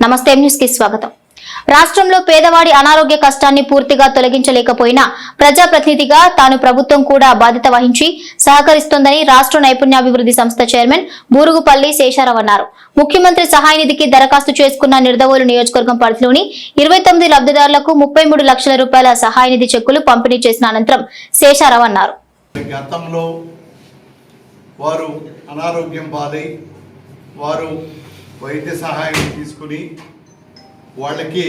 నమస్తే న్యూస్కి స్వాగతం. రాష్ట్రంలో పేదవాడి అనారోగ్య కష్టాన్ని పూర్తిగా తొలగించలేకపోయినా ప్రజాప్రతినిధిగా తాను ప్రభుత్వం కూడా బాధ్యత వహించి సహకరిస్తోందని రాష్ట్ర నైపుణ్యాభివృద్ధి సంస్థ చైర్మన్ బూరుగుపల్లి శేషారావు అన్నారు. ముఖ్యమంత్రి సహాయ నిధికి దరఖాస్తు చేసుకున్న నిర్దవోలు నియోజకవర్గం పరిధిలోని ఇరవై తొమ్మిది లబ్ధిదారులకు ముప్పై మూడు లక్షల రూపాయల సహాయ నిధి చెక్కులు పంపిణీ చేసిన అనంతరం శేషారావు అన్నారు. గతంలో వారు అనారోగ్యం వారు వైద్య సహాయం తీసుకుని వాళ్ళకి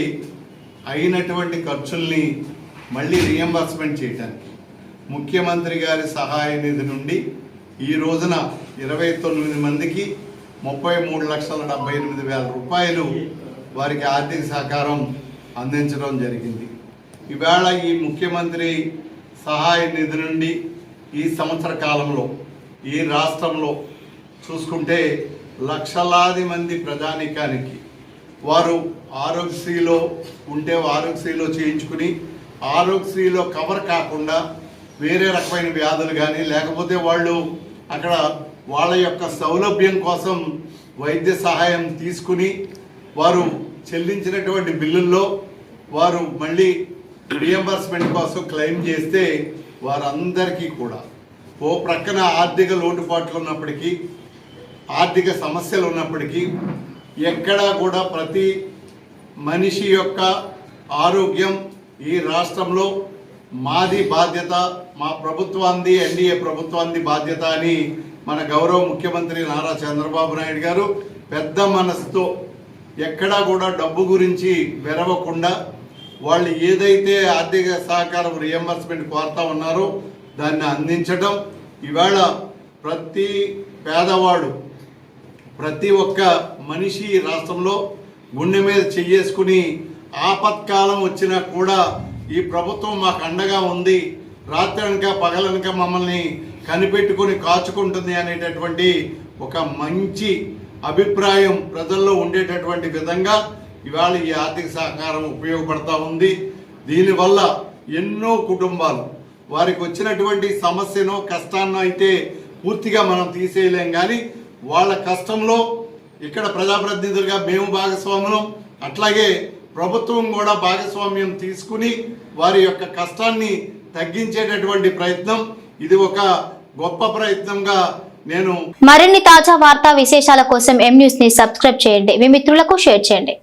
అయినటువంటి ఖర్చుల్ని మళ్ళీ రియంబర్స్మెంట్ చేయడానికి ముఖ్యమంత్రి గారి సహాయ నిధి నుండి ఈ రోజున ఇరవై తొమ్మిది మందికి ముప్పై మూడు లక్షల డెబ్బై ఎనిమిది వేల రూపాయలు వారికి ఆర్థిక సహకారం అందించడం జరిగింది. ఈవేళ ఈ ముఖ్యమంత్రి సహాయ నిధి నుండి ఈ సంవత్సర కాలంలో ఈ రాష్ట్రంలో చూసుకుంటే లక్షలాది మంది ప్రజానికానికి వారు ఆరోగ్యశ్రీలో ఉంటే ఆరోగ్యశ్రీలో చేయించుకుని ఆరోగ్యశ్రీలో కవర్ కాకుండా వేరే రకమైన వ్యాధులు కానీ లేకపోతే వాళ్ళు అక్కడ వాళ్ళ యొక్క సౌలభ్యం కోసం వైద్య సహాయం తీసుకుని వారు చెల్లించినటువంటి బిల్లుల్లో వారు మళ్ళీ రియంబర్స్మెంట్ కోసం క్లెయిమ్ చేస్తే వారందరికీ కూడా. ఓ ప్రక్కన ఆర్థిక లోటుపాట్లు ఉన్నప్పటికీ ఆర్థిక సమస్యలు ఉన్నప్పటికీ ఎక్కడా కూడా ప్రతి మనిషి యొక్క ఆరోగ్యం ఈ రాష్ట్రంలో మాది బాధ్యత మా ప్రభుత్వాన్ని ఎన్డీఏ ప్రభుత్వాన్ని బాధ్యత అని మన గౌరవ ముఖ్యమంత్రి నారా చంద్రబాబు నాయుడు గారు పెద్ద మనసుతో ఎక్కడా కూడా డబ్బు గురించి వెరవకుండా వాళ్ళు ఏదైతే ఆర్థిక సహకారం రియంబర్స్మెంట్ కోరుతా ఉన్నారో దాన్ని అందించడం ఇవాళ ప్రతి పేదవాడు ప్రతి ఒక్క మనిషి రాష్ట్రంలో గుండె మీద చెయ్యేసుకుని ఆపత్కాలం వచ్చినా కూడా ఈ ప్రభుత్వం మాకు అండగా ఉంది. రాత్రనక పగలనక మమ్మల్ని కనిపెట్టుకుని కాచుకుంటుంది అనేటటువంటి ఒక మంచి అభిప్రాయం ప్రజల్లో ఉండేటటువంటి విధంగా ఇవాళ ఈ ఆర్థిక సహకారం ఉపయోగపడతా ఉంది. దీనివల్ల ఎన్నో కుటుంబాలు వారికి వచ్చినటువంటి సమస్యను కష్టాన్నో అయితే పూర్తిగా మనం తీసేయలేం. కానీ వాళ్ళ కష్టంలో ఇక్కడ ప్రజాప్రతినిధులుగా మేము భాగస్వాములం. అట్లాగే ప్రభుత్వం కూడా భాగస్వామ్యం తీసుకుని వారి యొక్క కష్టాన్ని తగ్గించేటటువంటి ప్రయత్నం. ఇది ఒక గొప్ప ప్రయత్నంగా నేను మరిన్ని తాజా వార్తా విశేషాల కోసం ఎం న్యూస్ని సబ్స్క్రైబ్ చేయండి. మీ మిత్రులకు షేర్ చేయండి.